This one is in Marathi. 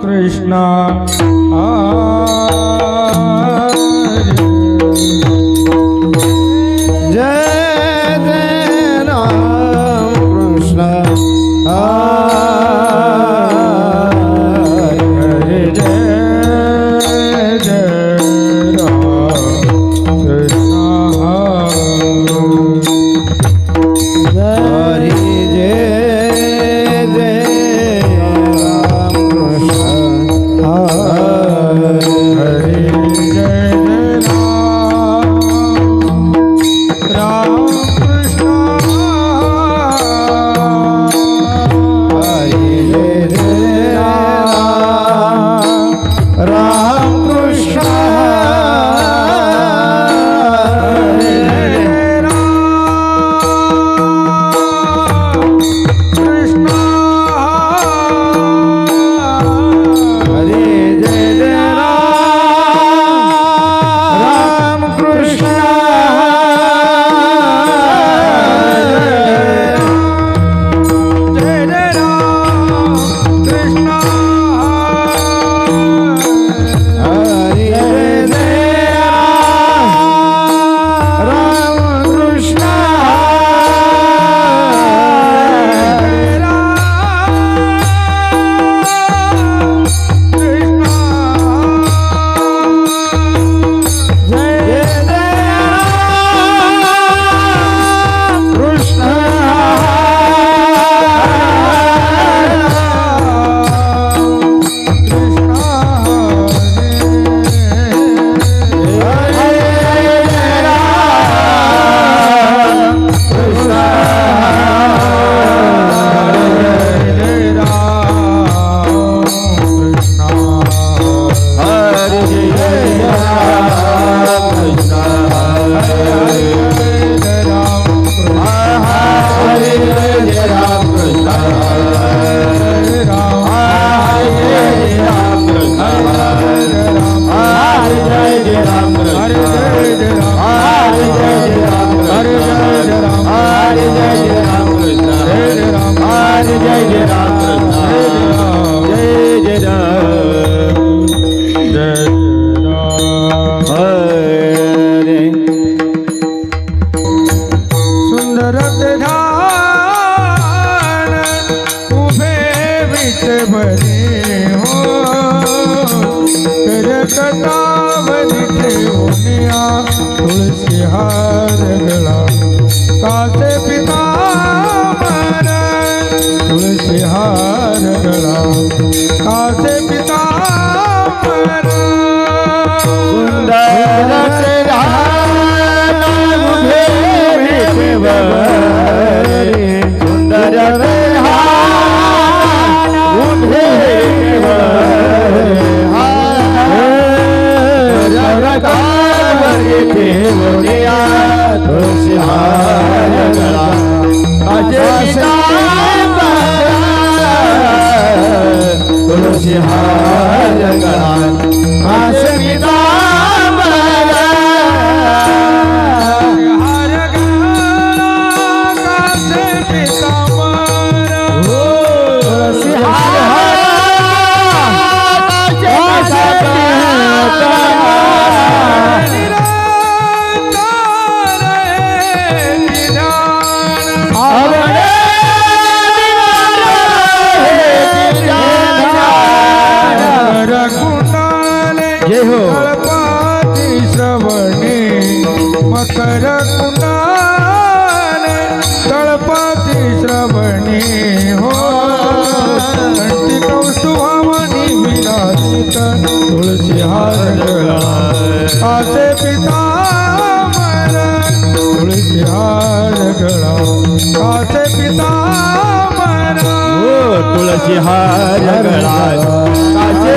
Krishna, Hare. तुलसी हार कासे पिता सुंदर राम तुळशी हार गळा जय हो. गणपती श्रवणे मकर कुंडान गणपती श्रवणे हो. घंटी कौस्तुभामणी विराजित तुळशी हार गळा आसे पिता तुळशी हार गळा आसे पिता हो, तुळशी हार गळा आसे